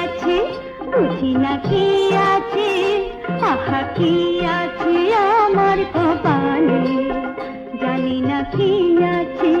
আছে? বুঝি না কি আছে? আহা কি আছে আমার কপালে? জানি না কি আছে।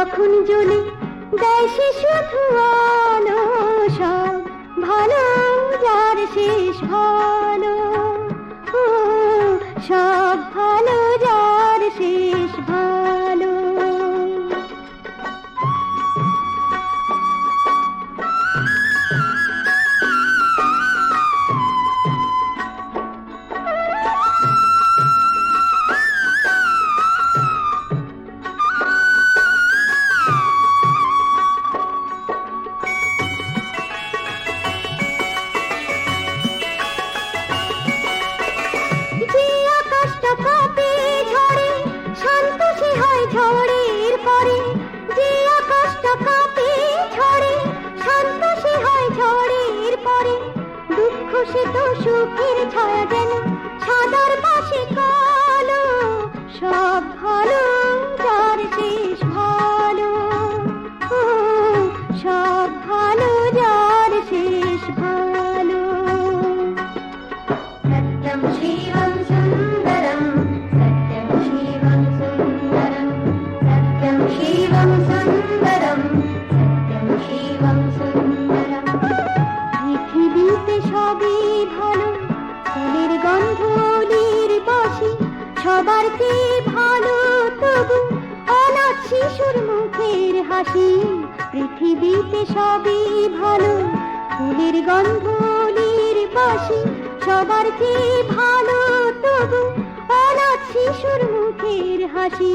যখন জ্বলে দেয় সে শুধু আলো সব ভালো যার শেষ হয় সুখের ছায়া পৃথিবীতে সবই ভালো ফুলের গন্ধ নির্বাসী সবার চেয়ে ভালো তবু অনাথ শিশুর মুখের হাসি।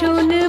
শোনা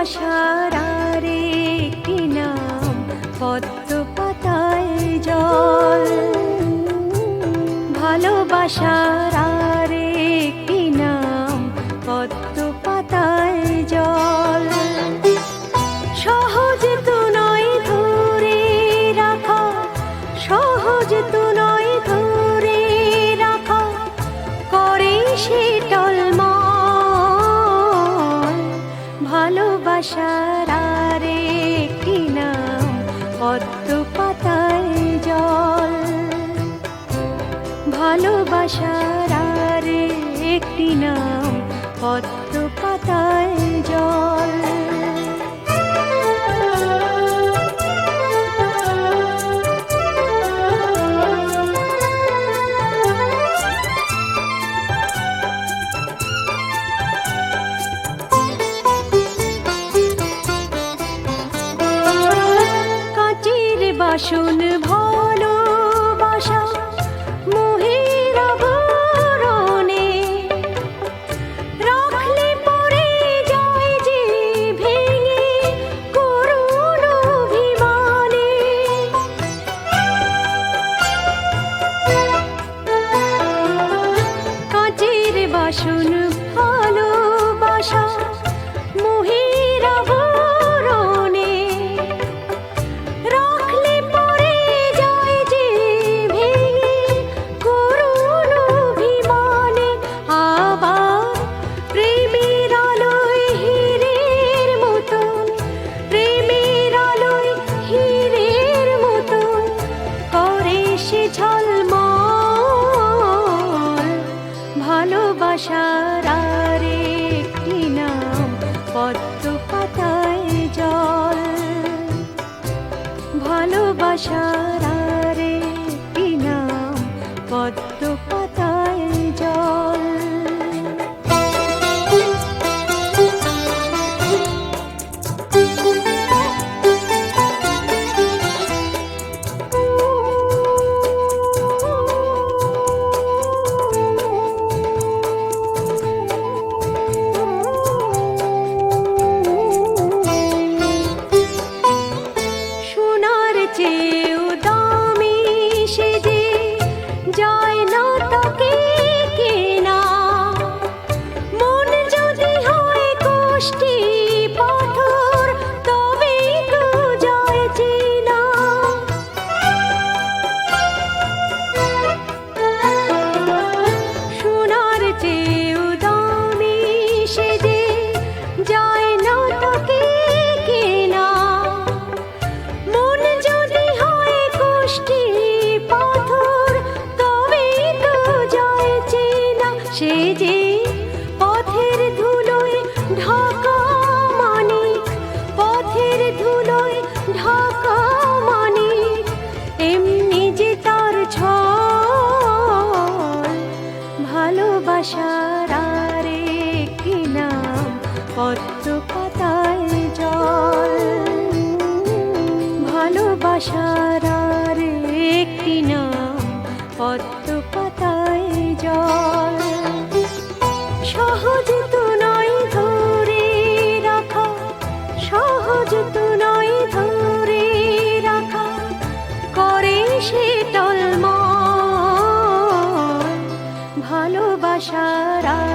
আশার আরেকটি নাম? পদ্ম পাতায় জল। ভালোবাসার নাম পদ্ম আশারা